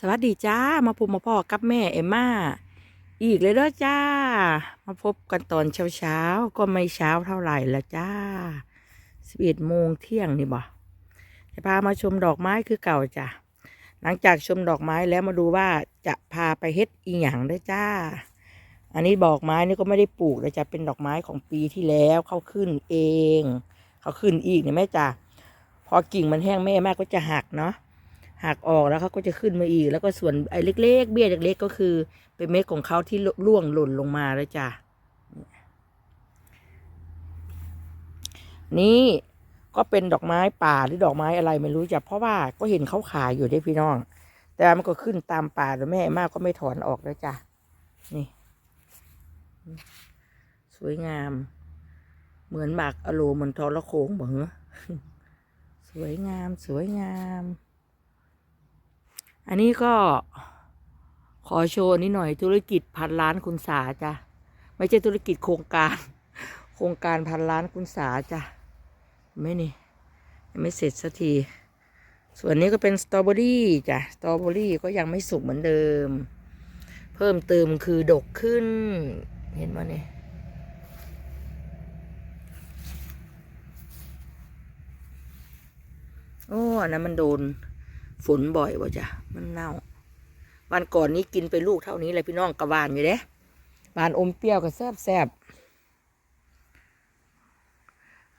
สวัสดีจ้ามาพบมาพ่อกับแม่เอมม่าอีกเลยเด้อจ้า มาพบกันตอนเช้าเช้าๆก็ไม่เช้าเท่าไหร่ละจ้าสิบเอ็ดโมงเที่ยงนี่บ่จะพามาชมดอกไม้คือเก่าจ้ะหลังจากชมดอกไม้แล้วมาดูว่าจะพาไปเฮ็ดอีหยังเด้จ้า อันนี้ดอกไม้นี่ก็ไม่ได้ปลูกเลยจ้ะเป็นดอกไม้ของปีที่แล้วเขาขึ้นเอง เขาขึ้นอีกเนี่ยแม่จ้าพอกิ่งมันแห้งแม่มากก็จะหักเนาะ หักออกแล้วเขาก็จะขึ้นมาอีก แล้วก็ส่วนไอ้เล็ก ๆ เบี้ยเล็กๆก็คือ เป็นเม็ดของเขาที่ร่วงหล่นลงมาแล้วจ้ะนี่ก็เป็นดอกไม้ป่าหรือดอกไม้อะไรไม่รู้จ้ะเพราะว่าก็เห็นเขาขายอยู่ได้พี่น้อง แต่มันก็ขึ้นตามป่าแต่แม่มากก็ไม่ถอนออกแล้วจ้ะนี่ สวยงาม เหมือนหมากอโลเหมือนทอละโคงเหรอสวยงามสวยงาม อันนี้ก็ขอโชว์นิดหน่อยธุรกิจพันล้านคุณสาจ้ะไม่ใช่ธุรกิจโครงการ โครงการพันล้านคุณสาจ้ะไม่นี่ยังไม่เสร็จสักที ส่วนนี้ก็เป็นสตรอเบอรี่จ้ะสตรอเบอรี่ก็ยังไม่สุกเหมือนเดิม เพิ่มเติมคือดกขึ้น เห็นไหมเนี่ยโอ้อันนั้นมันโดน ฝนบ่อยวะจ้ะมันเน่าวันก่อนนี้กินไปลูกเท่านี้เลยพี่น้องกระวานอยู่เด้บานอมเปรี้ยวกับแซบแซบ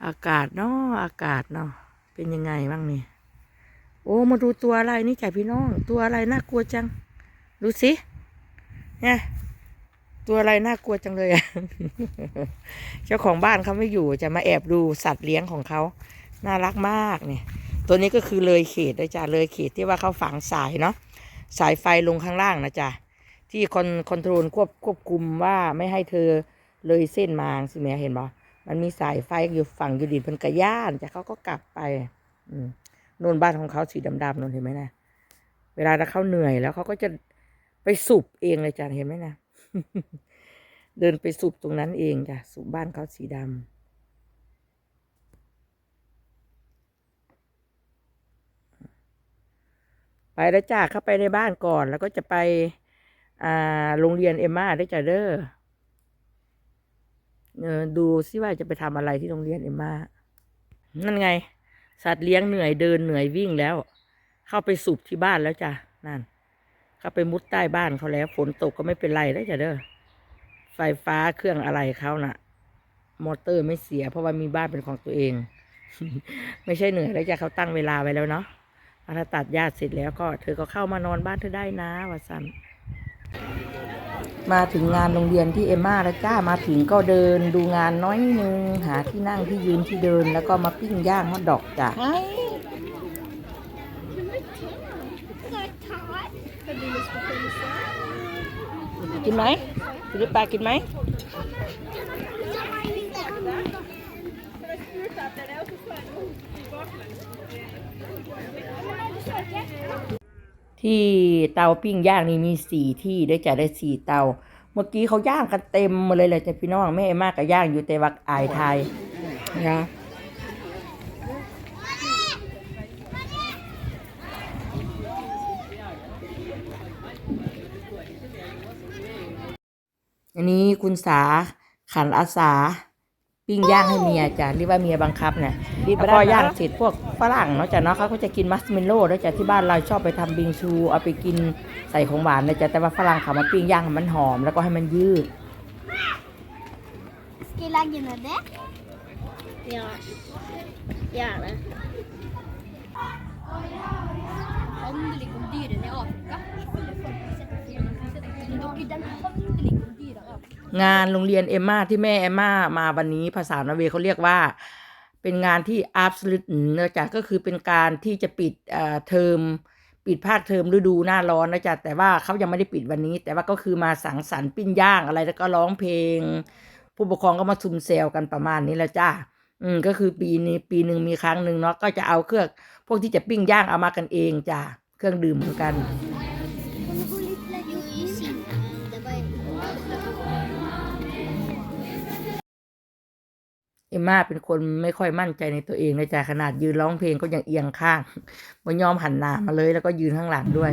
อากาศเนาะอากาศเนาะเป็นยังไงบ้างนี่โอ้มาดูตัวอะไรนี่จ้ะพี่น้อง ตัวอะไรน่ากลัวจัง ดูสิเนี่ยตัวอะไรน่ากลัวจังเลยอะเจ้าของบ้านเขาไม่อยู่จะมาแอบดูสัตว์เลี้ยงของเขาน่ารักมากเนี่ย ตัวนี้ก็คือเลยเขตนะจ๊ะเลยเขตที่ว่าเขาฝังสายเนาะสายไฟลงข้างล่างนะจ๊ะที่คอนคอนโทรลควบควบคุมว่าไม่ให้เธอเลยเส้นมาสิแม่เห็นบ่มันมีสายไฟอยู่ฝั่งอยู่ดินเพิ่นกระย่านจ้ะเขาก็กลับไปอืมนนบ้านของเขาสีดำๆโน่นเห็นไหมนะเวลาเขาเหนื่อยแล้วเขาก็จะไปสูบเองเลยจ้ะเห็นไหมนะเดินไปสูบตรงนั้นเองจ้ะสูบบ้านเขาสีดำ ไปแล้วจ้าเข้าไปในบ้านก่อน แล้วก็จะไปโรงเรียนเอมมาได้จ้ะเด้อเออดูซิว่าจะไปทำอะไรที่โรงเรียนเอมมานั่นไง สัตว์เลี้ยงเหนื่อยเดินเหนื่อยวิ่งแล้ว เข้าไปสูบที่บ้านแล้วจ้ะนั่น เข้าไปมุดใต้บ้านเขาแล้วฝนตกก็ไม่เป็นไรได้จ้ะเด้อไฟฟ้าเครื่องอะไรเขาน่ะ มอเตอร์ไม่เสีย เพราะว่ามีบ้านเป็นของตัวเอง ไม่ใช่เหนื่อยแล้วจ้ะเขาตั้งเวลาไว้แล้วเนาะ ถ้าตัดหญ้าเสร็จแล้วก็เธอก็เข้ามานอนบ้านเธอได้นะวะสันมาถึงงานโรงเรียนที่เอมมาแล้วจ้ามาถึงก็เดินดูงานน้อยนึงหาที่นั่งที่ยืนที่เดินแล้วก็มาปิ้งย่างฮอทดอกจ้ะกินไหมฟิลิปปากินไหม ที่เตาปิ้งย่างนี่มีสี่ที่ได้จะได้สี่เตา เมื่อกี้เขาย่างกันเต็มหมาเลยเลยจ้ะพี่น้องแม่มากกับย่างอยู่แต่วักอายไทยนะอันนี้คุณสาขันอาสา ปิ้งย่างให้เมียจ้ะเรียกว่าเมียบังคับเนี่ยแล้วก็ย่างเสร็จพวกฝรั่งเนาะจ้ะเนาะเขาก็จะกินมัสเมลโล่แล้วจ้ะที่บ้านเราชอบไปทำบิงชูเอาไปกินใส่ของหวานนะจ้ะแต่ว่าฝรั่งเขามาปิ้งย่างให้มันหอมแล้วก็ให้มันยืด Ska jag lägga med det? Ja, gärna. Handling om dyrene i Afrika. Alle folk har sett på film, har sett på film. Dere, den handling om dyra i Afrika. งานโรงเรียนเอมมาที่แม่เอมมามาวันนี้ภาษานอร์เวย์เขาเรียกว่า เป็นงานที่ absolute นะจ๊ะก็คือเป็นการที่จะปิดเอ่อเทอมปิดภาคเทอมฤดูหน้าร้อนนะจ๊ะแต่ว่าเขายังไม่ได้ปิดวันนี้ แต่ว่าก็คือมาสังสรรค์ปิ้งย่างอะไรแล้วก็ร้องเพลง ผู้ปกครองก็มาซุมเซลกันประมาณนี้แหละจ้าอืมก็คือปีนี้ปีหนึ่งมีครั้งหนึ่งเนาะก็จะเอาเครื่องพวกที่จะปิ้งย่างเอามากันเองจ้าเครื่องดื่มเหมือนกัน เอมมาเป็นคนไม่ค่อยมั่นใจในตัวเองในใจขนาดยืนร้องเพลงก็ยังเอียงข้างไม่ยอมหันหน้ามาเลยแล้วก็ยืนข้างหลังด้วย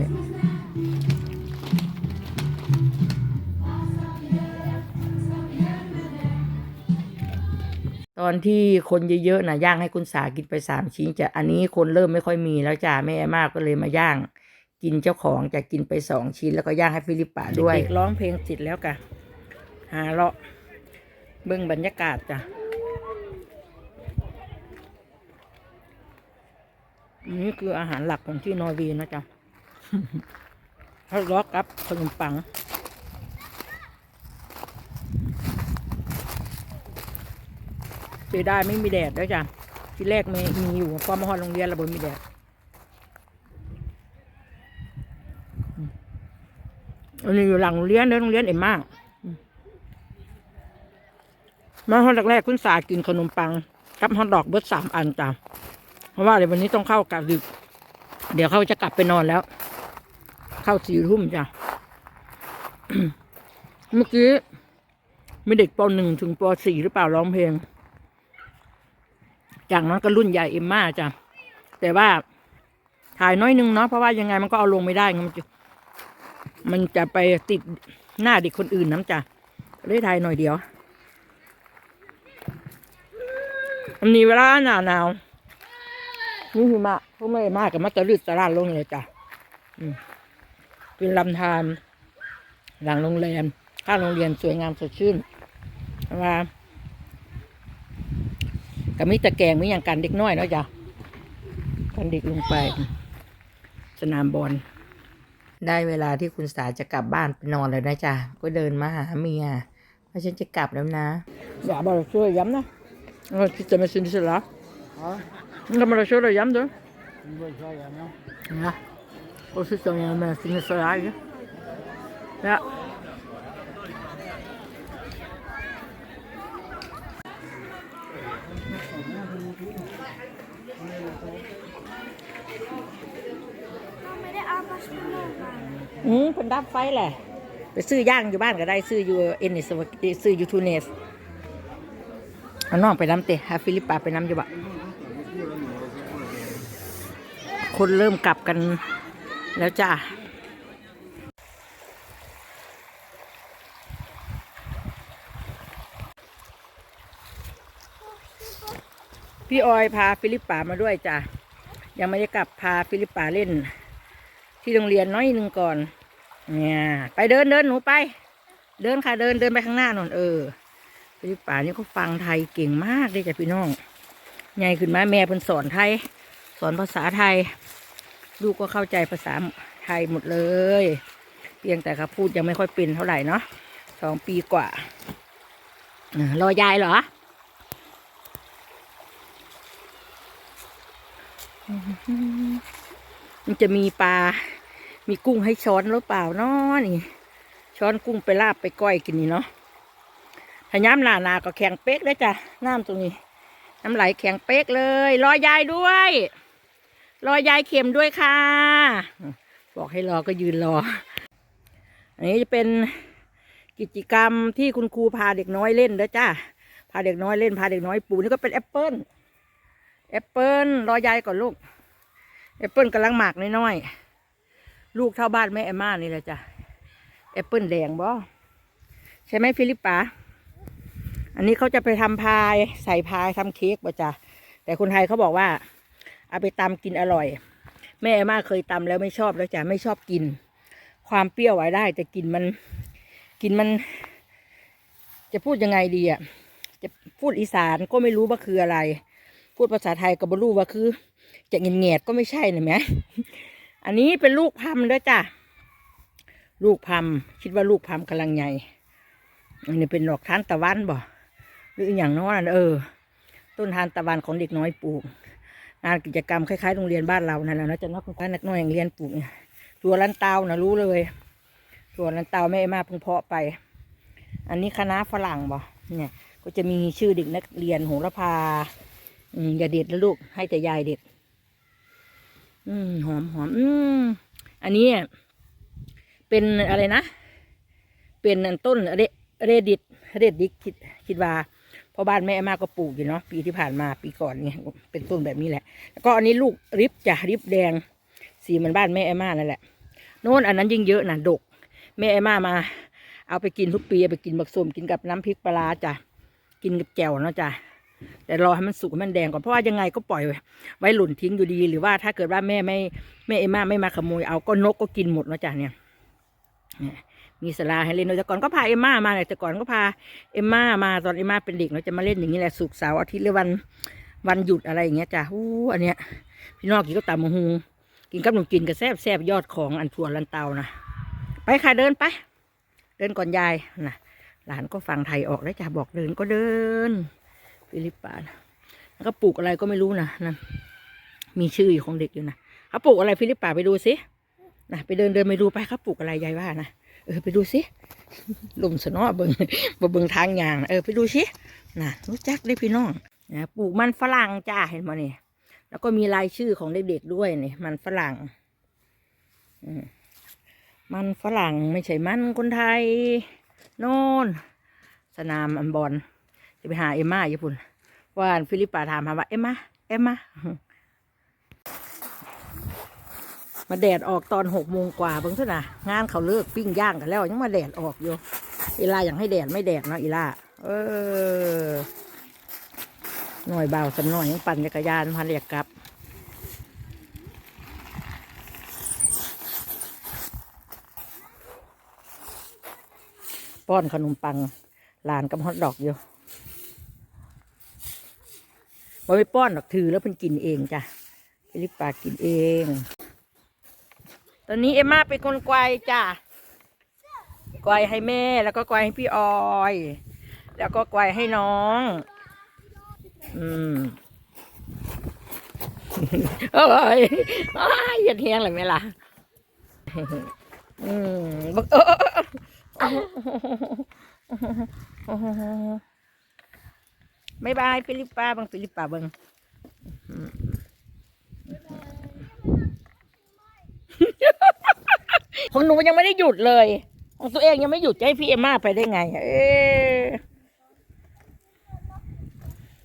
ตอนที่คนเยอะๆนะย่างให้คุณสากินไปสามชิ้นจะอันนี้คนเริ่มไม่ค่อยมีแล้วจ้าแม่มากก็เลยมาย่าง กินเจ้าของจะกินไปสองชิ้นแล้วก็ย่างให้ฟิลิปปาด้วยร้องเพลงจิตแล้วกะหาเลาะเบิ่งบรรยากาศจ้ะ นี่คืออาหารหลักของที่นอร์เวย์นะจ๊ะฮอทดอกกับขนมปัง เสียดายไม่มีแดดแล้วจ้ะ ที่แรกมีมีอยู่พอมาฮอดโรงเรียนระเบิดมีแดด อันนี้อยู่หลังโรงเรียนเด้อโรงเรียนเอ็มมากมาฮอดแรกๆคุณสากินขนมปัง กับฮอทดอกเบิดสามอันจ้ะ เพราะว่าเดี๋ยววันนี้ต้องเข้ากะดึก เดี๋ยวเขาจะกลับไปนอนแล้ว เข้าสี่ทุ่มจ้ะ เมื่อกี้มีเด็กปหนึ่งถึงปสี่หรือเปล่าร้องเพลง จากนั้นก็รุ่นใหญ่เอ็มม่าจ้ะ แต่ว่าถ่ายน้อยนึงเนาะเพราะว่ายังไงมันก็เอาลงไม่ได้ มันจะมันจะไปติดหน้าเด็กคนอื่นน้ำจ้ะเลยถ่ายหน่อยเดียวมันมีเวลาหนาวหนาว นี่หิมะพวกไม่มากกับมัตตลืดตลาดลงเลยจ้ะอืมเป็นลำธารหลังโรงแรมข้างโรงเรียนสวยงามสดชื่นเพราะว่าก็มีตะแกรงมีอย่างกันเด็กน้อยเนาะจ้ะกันเด็กลงไป สนามบอลได้เวลาที่คุณสาจะกลับบ้านไปนอนแล้วนะจ๊ะ ก็เดินมาหาเมียว่าฉันจะกลับแล้วนะอย่าบอกเราช่วยย้ำนะเออคิดจะมาซื้อสิละ Ja, นี่ก็มาเราช่วยเราย้ำด้วย det var så gärna. นะโอ้สิจะยังมาซื้อสิละอีก ja ไม่ได้เอามาช่วยลูกมาอืมเพิ่นดับไฟแหละ ไปซื้อย่างอยู่บ้านก็ได้ซื้ออยู่เอ็นนิสวกซื้ออยู่ทูเนสเอาน้องไปน้ำเตะฮาฟิลิปปาไปน้ำอยู่บะ คนเริ่มกลับกันแล้วจ้าพี่ออยพาฟิลิปปามาด้วยจ้ะยังไม่ได้กลับพาฟิลิปปาเล่น ที่โรงเรียนน้อยหนึ่งก่อน เนี่ย ไปเดินเดินหนูไป เดินค่ะเดินเดินไปข้างหน้าหนนเออพี่ป่านี่เขาฟังไทยเก่งมากเลยจ้ะพี่น้องใหญ่ขึ้นมาแม่เพิ่นสอนไทย สอนภาษาไทย ลูกก็เข้าใจภาษาไทยหมดเลย เพียงแต่เขาพูดยังไม่ค่อยเป็นเท่าไหร่เนาะสองปีกว่ารอยายเหรอมันจะมีปลา มีกุ้งให้ช้อนหรือเปล่าเนาะนี่ ช้อนกุ้งไปลาบไปก้อยกินนี่เนาะถ้าย้ำหนาหนาก็แข็งเป๊กเลยจ้ะน้ำตรงนี้ น้ำไหลแข็งเป๊กเลย รอยายด้วย รอยายเข็มด้วยค่ะ บอกให้รอก็ยืนรอ อันนี้จะเป็นกิจกรรมที่คุณครูพาเด็กน้อยเล่นเด้อจ้าพาเด็กน้อยเล่นพาเด็กน้อยปูนี่ก็เป็นแอปเปิลแอปเปิลรอยายก่อนลูกแอปเปิลกำลังหมากน้อยๆลูกเท่าบ้านแม่แอมม่านี่แหละจ้ะแอปเปิลแดงบ่ใช่ไหมฟิลิปปาอันนี้เขาจะไปทำพายใส่พายทำเค้กบ่จ้ะแต่คนไทยเขาบอกว่า เอาไปตำกินอร่อย แม่อมม่าเคยตำแล้วไม่ชอบแล้วจ้ะไม่ชอบกิน ความเปรี้ยวไว้ได้แต่กินมัน กินมัน จะพูดยังไงดีอะจะพูดอีสานก็ไม่รู้ว่าคืออะไร พูดภาษาไทยก็ไม่รู้ว่าคือ จะเงียเงียดก็ไม่ใช่นะแม่อันนี้เป็นลูกพัมด้วยจ้ะลูกพัมคิดว่าลูกพัมกำลังใหญ่อันนี้เป็นดอกทานตะวันบ่หรืออย่างน้อยนะเออ ต้นทานตะวันของเด็กน้อยปลูก งานกิจกรรมคล้ายๆโรงเรียนบ้านเรานั่นแหละนะจะนักนักน้อยอย่างเรียนปลูกเนี่ยตัวลันเตานะรู้เลยตัวลันเตาแม่มาเพิ่งเพาะไป อันนี้คณะฝรั่งบ่เนี่ย ก็จะมีชื่อเด็กนักเรียนโหระพาอืมอย่าเด็ดแล้วลูกให้แต่ยายเด็ด อืมหอมหอมอืมอันนี้เป็นอะไรนะ เป็นต้นเรเรดิตเรดิตคิดคิดว่า พราะบ้านแม่มาก็ปลูกอยู่เนาะปีที่ผ่านมาปีก่อนเนี่ยเป็นต้นแบบนี้แหละ แล้วก็อันนี้ลูกริบจ้ะริบแดง สีเหมันบ้านแม่แอมานั่นแหละโน่นอันนั้นยิ่งเยอะนะดก แม่แอมามา เอาไปกินทุกปีไปกินบักส้มกินกับน้ำพริกปลาจ้ะกินกับแจ่วเนาะจ้ะแต่รอให้มันสุกให้มันแดงก่อนเพราะว่ายังไงก็ปล่อยไว้หล่นทิ้งอยู่ดี หรือว่าถ้าเกิดว่าแม่ไม่แม่เอมาไม่มาขโมยเอาก็นกก็กินหมดเนาะจ้ะเนี่ยเนี่ย มีสลาให้เล่นโดยแต่ก่อนก็พาเอมม่ามาเนี่ยแต่ก่อนก็พาเอมม่ามาตอนเอมม่าเป็นเด็กเนาจะมาเล่นอย่างนี้แหละสุกเสาร์อาทิตย์หรือวันวันหยุดอะไรอย่างเงี้ยจ้ะอู้อันเนี้ย พี่นองกินก็ตำมะฮูกินกับหนูกินกับแซบแซบยอดของอันถั่วลันเตานะไปค่ะเดินไป เดินก่อนยายนะหลานก็ฟังไทยออกแล้วจ้ะบอกเดินก็เดิน ฟิลิปปานแล้วก็ปลูกอะไรก็ไม่รู้นะนั่นมีชื่ออยู่ของเด็กอยู่นะเขาปลูกอะไรฟิลิปปาไปดูสินะไปเดินเดินไปดูไปเขาปลูกอะไรยายว่านะ เออไปดูสิลุมสนอเบิงบ่เบิงทางยางเออไปดูสิน่ะรู้จักได้พี่น้องนะปลูกมันฝรั่งจ้าเห็นไหมนี่ยแล้วก็มีรายชื่อของเด็กๆด้วยนี่มันฝรั่งมันฝรั่งไม่ใช่มันคนไทยโน่นสนามอันบอลจะไปหาเอมมาญี่ปุ่นว่าฟิลิปปาถามหาว่าเอมมาเอมมา มาแดดออกตอนหกโมงกว่าเบิ่งเถอะนะงานเขาเลิกปิ้งย่างกันแล้วยังมาแดดออกอยู่อีลาอยากให้แดดไม่แดดเนาะอีลาเออหน่อยเบาสันหน่อยยังปั่นจักรยานพาเรียกกลับป้อนขนมปังลานกับฮอทดอกอยู่บ่ไปป้อนดอกถือแล้วเป็นกินเองจ้ะฟิลิปปากินเอง ตอนนี้เอ็มมาเป็นคนไกวจ้ะไกวให้แม่แล้วก็ไกวให้พี่ออย แล้วก็ไกวให้น้อง อืมเอ้ยอ้ยย่าเทียงเลยไหมล่ะ อืมบักเออเออเออบายบายฟิลิปปาบังฟิลิปปาบัง ของหนูยังไม่ได้หยุดเลย ของตัวเองยังไม่หยุดจะให้พี่เอมมาไปได้ไง เอ๊ะ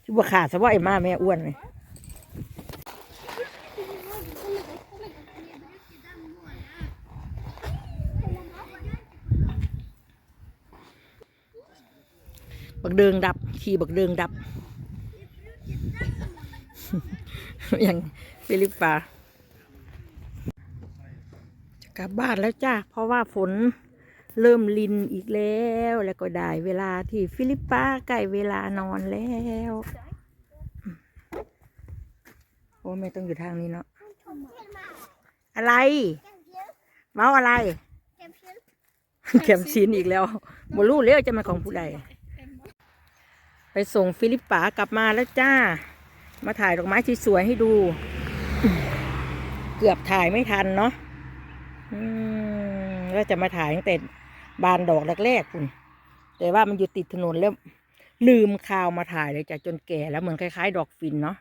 ที่บัวขาดซะว่าเอมมาแม่อ้วนเลยบักเดิงดับ ขี่บักเดิงดับย่างฟิลิปปา กลับบ้านแล้วจ้าเพราะว่าฝนเริ่มลินอีกแล้ว แล้วก็ได้เวลาที่ฟิลิปปาใกล้เวลานอนแล้วโอ้ไม่ต้องอยู่ทางนี้เนาะอะไรเมาอะไรเข็มชินอีกแล้วบ่รู้เลยจะมาของผู้ใดไปส่งฟิลิปปากลับมาแล้วจ้า มาถ่ายดอกไม้ที่สวยให้ดู เกือบถ่ายไม่ทันเนาะ อืมแล้วจะมาถ่ายตั้งแต่บานดอกแรกๆคุณแต่ว่ามันอยู่ติดถนนแล้ว ลืมคาวมาถ่ายเลยจ้ะจนแก่แล้วเหมือนคล้ายๆ ดอกฟินเนาะ